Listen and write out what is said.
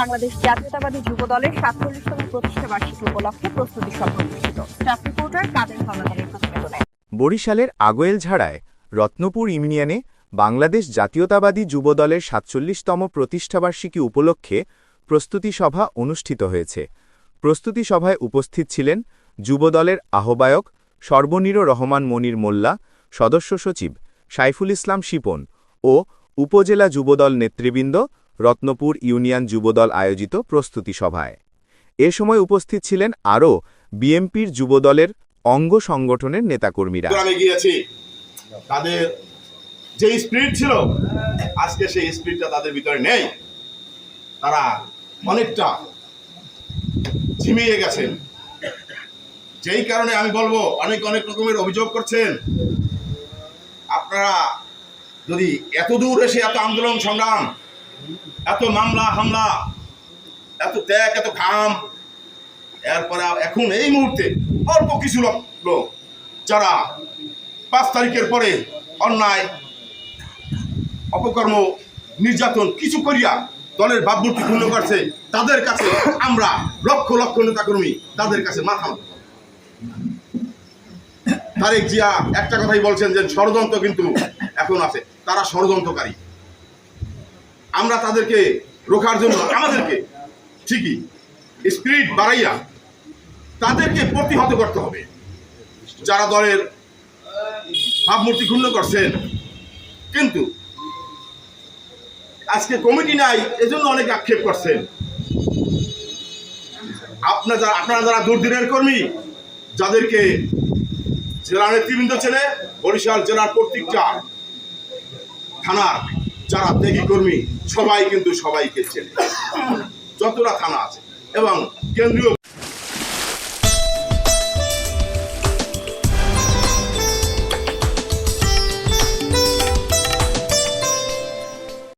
বাংলাদেশ জাতীয়তাবাদী যুব দলের সাতচল্লিশতম প্রতিষ্ঠা বার্ষিকী উপলক্ষে প্রস্তুতি সভা অনুষ্ঠিত স্টাফ রিপোর্টার কাদের হাওলাদারের প্রতিবেদনে। বরিশালের রত্নপুর ইউনিয়নে বাংলাদেশ জাতীয়তাবাদী যুবদলের সাতচল্লিশতম প্রতিষ্ঠাবার্ষিকী উপলক্ষে প্রস্তুতি সভা অনুষ্ঠিত হয়েছে। প্রস্তুতি সভায় উপস্থিত ছিলেন যুবদলের আহ্বায়ক সর্বনীর রহমান মনির মোল্লা, সদস্য সচিব সাইফুল ইসলাম শিপন ও উপজেলা যুবদল নেতৃবৃন্দ রত্নপুর ইউনিয়ন যুবদল আয়োজিত প্রস্তুতি সভায়। এ সময় উপস্থিত ছিলেন আরও বিএমপির যুবদলের অঙ্গ সংগঠনের নেতাকর্মীরা। তাদের যে স্পিরিট ছিল, আজকে সেই স্পিরিটটা তাদের ভিতরে নেই। তারা অনেকটা ঝিমিয়ে গেছেন। যেই কারণে আমি বলব, অনেক অনেক রকমের অভিযোগ করছেন। আপনারা যদি এত দূর এসে এত আন্দোলন সংগ্রাম এত মামলা, হামলা, এত ত্যাগ, এত ঘাম এরপরে এখন এই মুহূর্তে অল্প কিছু লোক যারা পাঁচ তারিখের পরে অন্যায়, অপকর্ম, নির্যাতন কিছু করিয়া দলের ভাবমূর্তি পূর্ণ করছে, তাদের কাছে আমরা লক্ষ লক্ষ নেতাকর্মী তাদের কাছে মাথা নত। তারেক জিয়া একটা কথাই বলছেন যে ষড়যন্ত্র কিন্তু এখন আছে, তারা ষড়যন্ত্রকারী আমরা তাদেরকে রোখার জন্য, আমাদেরকে, ঠিকই স্পিরিট বাড়াইয়া তাদেরকে প্রতিহত করতে হবে। যারা দলের ভাবমূর্তি ক্ষুণ্ণ করছেন, কিন্তু আজকে কমিটি নাই, এজন্য অনেক আক্ষেপ করছেন। আপনারা যারা আপনারা যারা দুর্দিনের কর্মী, যাদেরকে জেলা নেতৃবৃন্দ ছেলে বরিশাল জেলার প্রত্যেকটা থানার যারা ত্যাগী কর্মী সবাই কিন্তু সবাইকে চেনে। যতটা থানা আছে এবং কেন্দ্রীয়